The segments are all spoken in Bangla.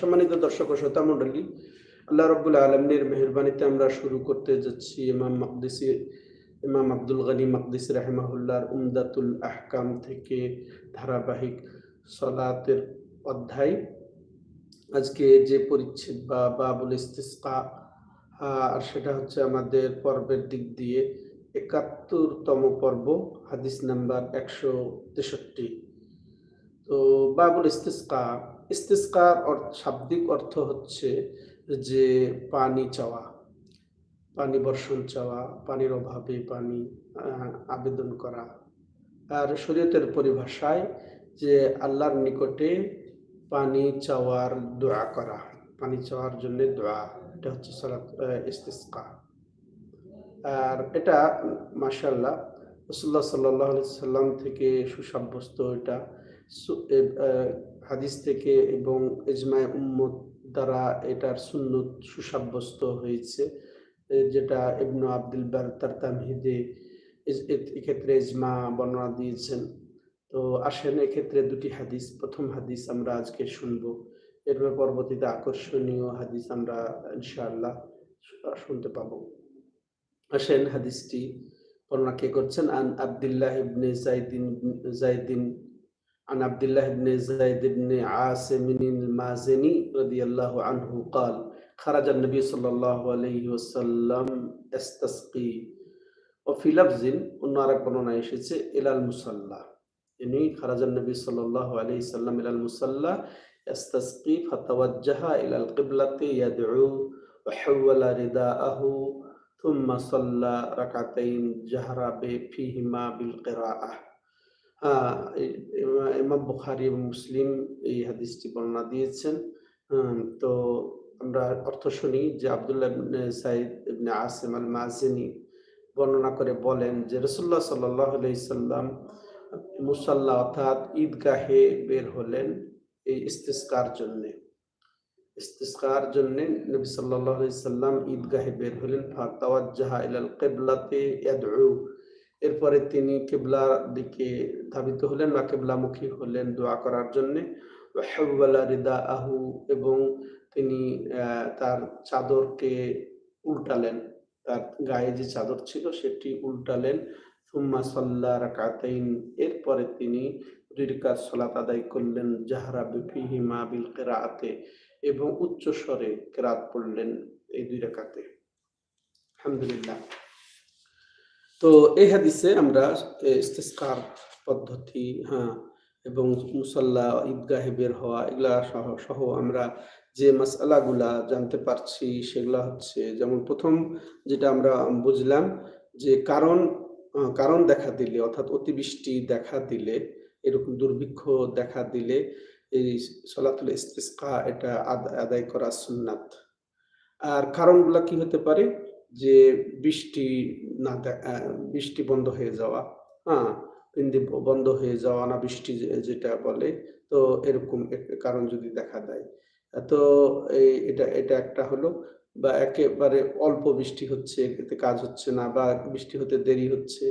সম্মানিত দর্শক ও শ্রোতা মন্ডলী আল্লাহ রব্বুল আলমীর মেহরবানিতে আমরা শুরু করতে যাচ্ছি ইমাম মকদিসি, ইমাম আব্দুল গনি মকদিস রাহেমাহুল্লাহর উমদাতুল আহকাম থেকে ধারাবাহিক সলাতের অধ্যায়। আজকে যে পরিচ্ছেদ বা বাবুল ইস্তিসকা আর সেটা হচ্ছে আমাদের পর্বের দিক দিয়ে একাত্তরতম পর্ব, হাদিস নাম্বার একশো তেষট্টি। তো বাবুল ইস্তিসকা, ইস্তিসকার শাব্দিক অর্থ হচ্ছে যে পানি চাওয়া, পানি বর্ষণ চাওয়া, পানির অভাবে পানি আবেদন করা। আর শরীয়তের পরিভাষায় যে আল্লাহর নিকটে পানি চাওয়ার দোয়া করা, পানি চাওয়ার জন্য দোয়া, এটা হচ্ছে সালাত ইস্তিসকা। আর এটা মাসাল্লাহ রসুল্লাহ সাল্লাহ সাল্লাম থেকে সুসাব্যস্ত এটা। হাদিস থেকে এবং এজমায় উম্মত দ্বারা এটার সুন্নত সুসাব্যস্ত হয়েছে যেটা ইবনু আব্দুল বার তার তামহিদে এক্ষেত্রে ইজমা বর্ণনা দিয়েছেন। তো আসেন এক্ষেত্রে দুটি হাদিস, প্রথম হাদিস আমরা আজকে শুনব। এরপর পরবর্তীতে আকর্ষণীয় হাদিস আমরা ইনশাআল্লাহ শুনতে পাবো। আসেন হাদিসটি বর্ণনা কে করছেন? আন আবদুল্লাহ ইবনে জাইদিন জাইদিন عن عبد الله بن زيد بن عاصم المازني رضي الله عنه قال خرج النبي صلى الله عليه وسلم استسقي وفي لفظ النار قنونا يشيتس إلى المصلى يعني خرج النبي صلى الله عليه وسلم إلى المصلى استسقي فتوجه إلى القبلة يدعو وحول رداءه ثم صلى ركعتين جهر فيهما بالقراءة ইমাম বুখারি এবং মুসলিম এই হাদিসটি বর্ণনা দিয়েছেন। তো আমরা অর্থ শুনি যে আবদুল্লাহ সাইদ ইবনে আল মাজিনী বর্ণনা করে বলেন যে রসুল্লাহ সাল্লাহ সাল্লাম মুসাল্লাহ অর্থাৎ ঈদগাহে বের হলেন এই ইস্তিস্কার জন্যে। ইস্তিস্কার জন্য নবী সাল্লাহ সাল্লাম ঈদগাহে বের হলেন। ফাতাওয়াজ্জাহা ইলাল কিবলাতে ইয়াদউ। এরপরে তিনি কেবলার দিকে ধাবিত হলেন বা কেবলামুখী হলেন দোয়া করার জন্য। আহু এবং তিনি তার চাদরকে উল্টালেন। তার গায়ে যে চাদর ছিল সেটি উল্টালেন। সুম্মা সাল্লা রাকাতাইন। এরপরে তিনি রিরকাত সলাত আদায় করলেন। জাহরা বিফিহিমা বিল কেরাতে এবং উচ্চ স্বরে কেরাত পড়লেন এই দুই রেখাতে আলহামদুলিল্লাহ। তো এই হাদিসে আমরা ইস্তেস্কার পদ্ধতি হ্যাঁ এবং মুসল্লা, ঈদগাহে বের হওয়া, এগুলা সহ সহ আমরা যে মাসালাগুলা জানতে পারছি, সেগুলা হচ্ছে, যেমন প্রথম যেটা আমরা বুঝলাম যে কারণ কারণ দেখা দিলে, অর্থাৎ অতিবৃষ্টি দেখা দিলে, এরকম দুর্ভিক্ষ দেখা দিলে, এই সলাতুল ইস্তেস্কা এটা আদায় করা সুন্নাত। আর কারণগুলা কি হতে পারে? যে বৃষ্টি না বৃষ্টি বন্ধ হয়ে যাওয়া হ্যাঁ পিন্দি বন্ধ হয়ে যাওয়া না বৃষ্টি যেটা বলে, তো এরকম কারণ যদি দেখা দেয়। তো এই এটা এটা একটা হলো, বা একেবারে অল্প বৃষ্টি হচ্ছে, এতে কাজ হচ্ছে না, বা বৃষ্টি হতে দেরি হচ্ছে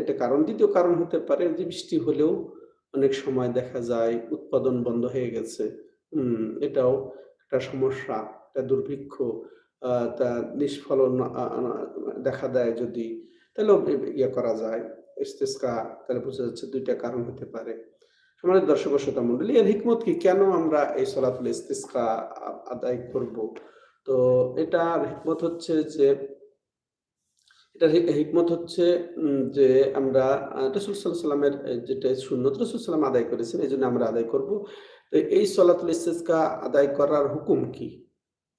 এটা কারণ। দ্বিতীয় কারণ হতে পারে যে বৃষ্টি হলেও অনেক সময় দেখা যায় উৎপাদন বন্ধ হয়ে গেছে। এটাও একটা সমস্যা, একটা দুর্ভিক্ষ। তা নিষ্ফলন দেখা দেয় যদি। তাহলে ইয়ে করা যায়, ইস্তেস্কা, তাহলে বোঝা যাচ্ছে দুইটা কারণ হতে পারে। সমাজের দর্শক শ্রোতা মন্ডলী এর হিকমত কি? কেন আমরা এই সলাতুল ইস্তেস্কা আদায় করব? তো এটার হিকমত হচ্ছে যে, এটার হিকমত হচ্ছে যে আমরা রসুল সাল্লাহ সাল্লামের যেটা সুন্নত রসুল সাল্লাম আদায় করেছেন, এই জন্য আমরা আদায় করব। তো এই সলাতুল ইস্তেস্কা আদায় করার হুকুম কি?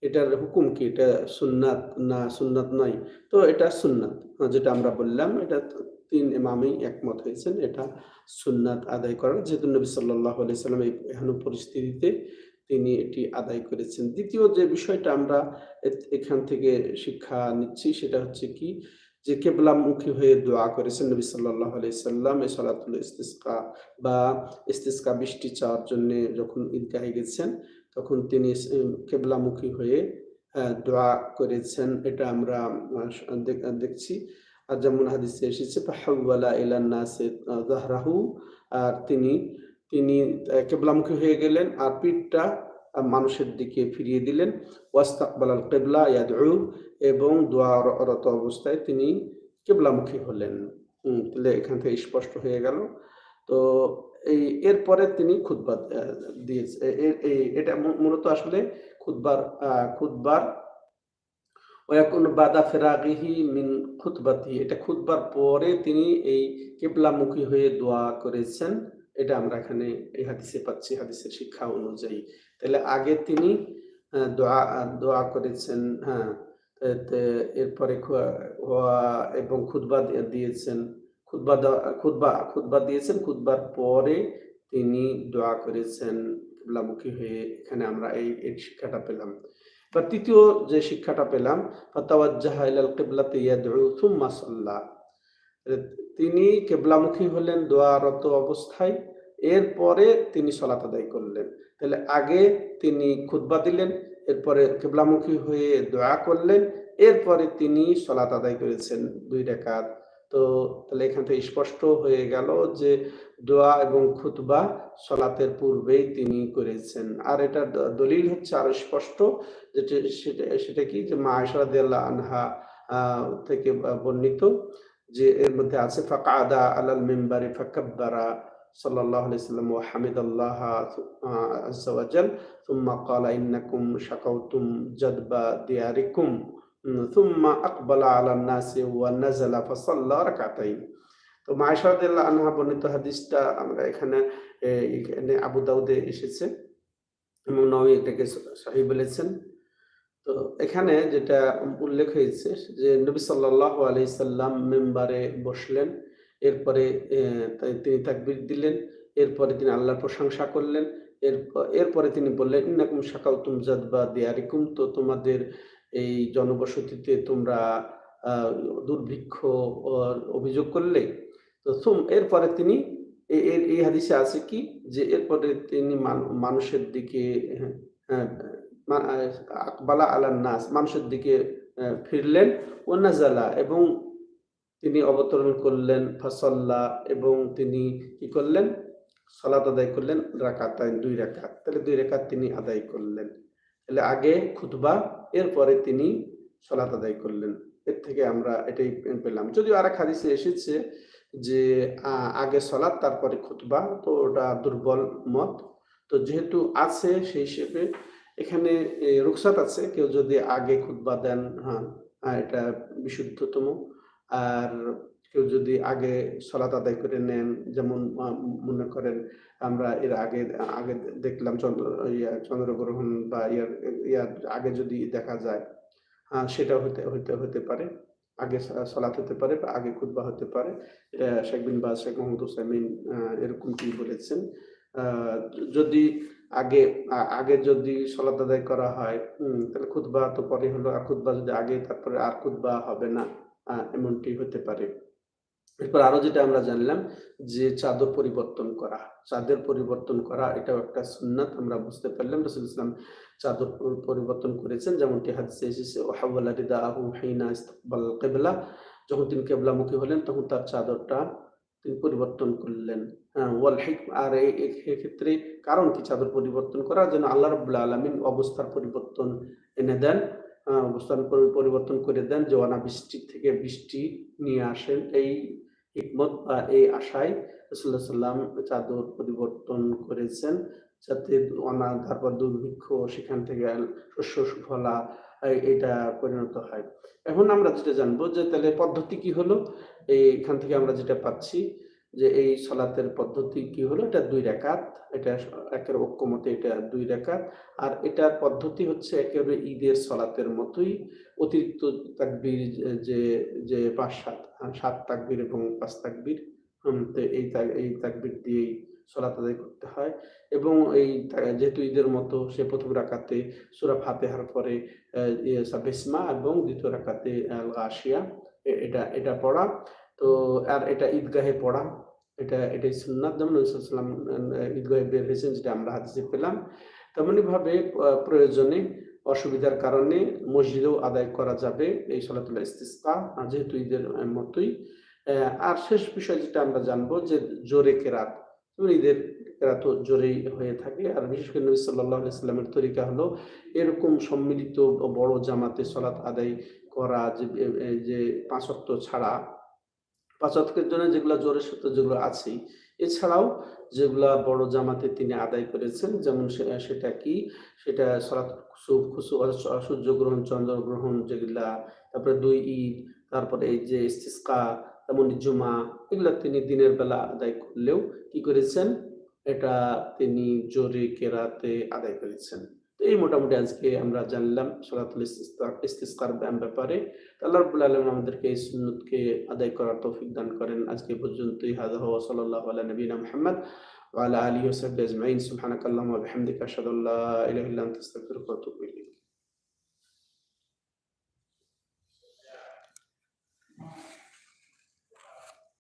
এটার হুকুম কি? এটা সুন্নাত না সুন্নাত নয়? তো এটা সুন্নাত। যেটা আমরা বললাম, এটা তিন ইমামই একমত হয়েছেন, এটা সুন্নাত আদায় করার যেহেতু নবী সাল্লাহ এই হেন পরিস্থিতিতে তিনি এটি আদায় করেছেন। দ্বিতীয় যে বিষয়টা আমরা এখান থেকে শিক্ষা নিচ্ছি, সেটা হচ্ছে কি? যে কেবলামুখী হয়ে দোয়া করেছেন নবী সাল্লাহ সাল্লাম এ সলাতুল ইস্তিস্কা বা ইস্তিস্কা বৃষ্টি চাওয়ার জন্যে যখন ঈদগাহে গেছেন, তখন তিনি কেবলামুখী হয়ে দোয়া করেছেন। এটা আমরা দেখছি। আর যেমন হাদিসে এসেছে আর তিনি তিনি কেবলামুখী হয়ে গেলেন। আর পিঠটা মানুষের দিকে ফিরিয়ে দিলেন। ওয়াস্তাকবালাল কেবলা ইয়াদউ এবং দোয়ারত অবস্থায় তিনি কেবলামুখী হলেন। তাহলে এখান থেকে স্পষ্ট হয়ে গেল। তো এই এরপরে তিনি খুতবা আ দিয়েছে। এটা মূলত আসলে খুতবার আ খুতবার ওয়াকুনু বাদা ফিরাগিহি মিন খুতবাতিহি এটা খুতবার পরে তিনি এই কিবলামুখী হয়ে দোয়া করেছেন। এটা আমরা এখানে এই হাদিসে পাচ্ছি, হাদিসের শিক্ষা অনুযায়ী। তাহলে আগে তিনি দোয়া দোয়া করেছেন, হ্যাঁ? এরপরে এবং খুতবা দিয়েছেন। খুতবা দেওয়া খুতবা খুতবা দিয়েছেন, খুতবার পরে তিনি দোয়া করেছেন কিবলামুখী হয়ে। এখানে আমরা এই এই শিক্ষাটা পেলাম। এবার তৃতীয় যে শিক্ষাটা পেলাম ফাতাওয়াজ্জাহা ইলাল কিবলাতি ইয়াদউ থুম্মা সাল্লা। তিনি কেবলামুখী হলেন দোয়ারত অবস্থায়। এরপরে তিনি সলাত আদায় করলেন। তাহলে আগে তিনি খুতবা দিলেন, এরপরে কিবলামুখী হয়ে দোয়া করলেন, এরপরে তিনি সলাত আদায় করেছেন ২ রাকাত। তো তাহলে এখান থেকে স্পষ্ট হয়ে গেল যে দোয়া এবং খুতবা সলাতের পূর্বেই তিনি করেছেন। আর এটা দলিল হচ্ছে আরও স্পষ্ট যেটা সেটা কি যে মা রাদিয়াল্লাহু আনহা থেকে বর্ণিত যে এর মধ্যে আছে ফাঁকা ফাকাদা আলাল মিম্বারি ফাকাব্বারা সাল্লাল্লাহু আলাইহি ওয়াসাল্লাম, ওয়া হামিদাল্লাহা আ আযজা ওয়া জাল থুম্মা ক্বালা ইন্নাকুম শাকাওতুম জাদবা দিয়ারিকুম আকবালা আলান নাসি ওয়া নাযালা ফাসাল্লা রাকাতাইন। তো আনহা বর্ণিত হাদিসটা আমরা এখানে এখানে আবু দাউদে এসেছে। ইমাম নওয়াবী এটাকে স সহিহ বলেছেন। তো এখানে যেটা উল্লেখ হয়েছে যে নবী সাল্লাল্লাহু আলাইহি সাল্লাম মেম্বারে বসলেন। এরপরে তিনি তাকবীর দিলেন। এরপরে তিনি আল্লাহর প্রশংসা করলেন। এরপ এরপরে তিনি বললেন, "ইন্নাকুম শাকাওতুম জাদবা দিয়ারিকুম" তো তোমাদের এই জনবসতিতে তোমরা দুর্ভিক্ষ অভিযোগ করলে। তো এরপরে তিনি এই হাদিসে আছে কি যে এরপরে তিনি মানুষের দিকে হ্যাঁ, হ্যাঁ, আকবালা আলান নাস মানুষের দিকে ফিরলেন ওয়া নাযালা এবং তিনি অবতরণ করলেন ফাসাল্লা এবং তিনি কি করলেন? সালাত আদায় করলেন রাকাতাইন ২ রাকাত। তাহলে দুই রাকাত তিনি আদায় করলেন। তাহলে আগে খুতবা এরপরে তিনি সলাত আদায় করলেন। এর থেকে আমরা এটাই পেলাম। যদিও আরেক হাদিসে এসেছে যে আগে সলাত তারপরে খুতবা তো ওটা দুর্বল মত। তো যেহেতু আছে সেই হিসেবে এখানে এ রুখসাত আছে। কেউ যদি আগে খুতবা দেন হ্যাঁ, আ এটা বিশুদ্ধতম। আর কেউ যদি আগে সলাত আদায় করে নেন যেমন মনে করেন আমরা এর আগে আগে দেখলাম চন্দ্র ইয়া চন্দ্রগ্রহণ বা ইয়ার ইয়ার আগে যদি দেখা যায়, আ সেটা হতে হতে হতে পারে। আগে সলাত হতে পারে বা আগে খুতবা হতে পারে। এটা শেখ বিন বাজ, শেখ মোহাম্মদ উসাইমিন আ এরকমটি বলেছেন। যদি আগে আগে যদি সলাত আদায় করা হয়, তাহলে খুতবা তো পরে হলো। আর খুতবা যদি আগে তারপরে আর খুতবা হবে না। এমনটি হতে পারে। এরপর আরও যেটা আমরা জানলাম যে চাদর পরিবর্তন করা। চাঁদের পরিবর্তন করা এটাও একটা সুন্নাত আমরা বুঝতে পারলাম। রাসূল ইসলাম চাদর পরিবর্তন করেছেন যেমনটি হাদিসে এসেছে ওয়াহাওয়ালা রিদাআহু হিনা ইস্তাকবাল কিবলা যখন তিনি কিবলামুখী হলেন তখন তার চাদরটা তিনি পরিবর্তন করলেন। হ্যাঁ, ওয়াল আর এক্ষেত্রে কারণ কি চাদর পরিবর্তন করার যেন আল্লাহ রাব্বুল আলামিন অবস্থার পরিবর্তন এনে দেন। অবস্থান পরি পরিবর্তন করে দেন যে অনাবৃষ্টি থেকে বৃষ্টি নিয়ে আসেন। এই হিকমত বা এই আশায় রাসূলুল্লাহ সাল্লাম চাদর পরিবর্তন করেছেন। যাতে অনা তারপর দুর্ভিক্ষ সেখান থেকে শস্য সুফলা এটা পরিণত হয়। এখন আমরা যেটা জানব যে তাহলে পদ্ধতি কি হলো? এইখান থেকে আমরা যেটা পাচ্ছি যে এই সলাতের পদ্ধতি কি হলো? এটা ২ রাকাত। এটা একের ঐক্যমতে এটা ২ রাকাত। আর এটার পদ্ধতি হচ্ছে একেবারে ঈদের সলাতের মতোই অতিরিক্ত তাকবির যে যে পাঁচ, সাত সাত তাকবির এবং ৫ তাকবীর এই এই তাকবির দিয়েই সলাত আদায় করতে হয় এবং এই যেহেতু ঈদের মতো সে ১ম রাকাতে সূরা ফাতিহার পরে ইয়ে এবং দ্বিতীয় রাকাতে আল গাশিয়া এটা এটা পড়া। তো আর এটা ঈদগাহে পড়া। এটা, এটাই সুন্নাত যেমন নবী সাল্লাল্লাহু আলাইহি ওয়াসাল্লাম আ ঈদগাহে বের হয়েছেন, যেটা আমরা হাদিসে পেলাম। তেমনিভাবে প্রয়োজনে, অসুবিধার কারণে মসজিদেও আদায় করা যাবে এই সলাতুল ইস্তিসকা আ যেহেতু ঈদের মতোই। আর শেষ বিষয় যেটা আমরা জানব, যে জোরে কেরাত। ঈদের কেরাত জোরেই হয়ে থাকে, আর বিশেষ করে নবী সাল্লাল্লাহু আলাইহি সাল্লামের তরিকা হলো, এরকম সম্মিলিত বড় জামাতে সলাত আদায় করা, যে, এ- এ- যে পাঁচ ছাড়া পাঁচ জন্য যেগুলো জোরের সূত্র যেগুলো আছেই। এছাড়াও যেগুলা বড় জামাতে তিনি আদায় করেছেন, যেমন সেটা কি? সেটা সলাত খুসুফ খুসু সূর্য গ্রহণ চন্দ্র যেগুলা, তারপরে দুই ঈদ, তারপরে এই যে ইস্তিসকা তেমন জুমা, এগুলা তিনি দিনের বেলা আদায় করলেও কি করেছেন? এটা তিনি জোরে কেরাতে আদায় করেছেন। তো এই মোটামুটি আজকে আমরা জানলাম সলাতুল ইস্তিস্কার ব্যায়াম ব্যাপারে। আল্লাহ রবুল আলম আমাদেরকে এই সুন্নতকে আদায় করার তৌফিক দান করেন। আজকে পর্যন্তই। হাযা হওয়া সাল্লাহ আল্লাহ নবিনা মোহাম্মদ ওয়া বিহামদিকা আশহাদু আল্লা ইলাহা ইল্লা আনতা আস্তাগফিরুকা ওয়া আতুবু ইলাইক।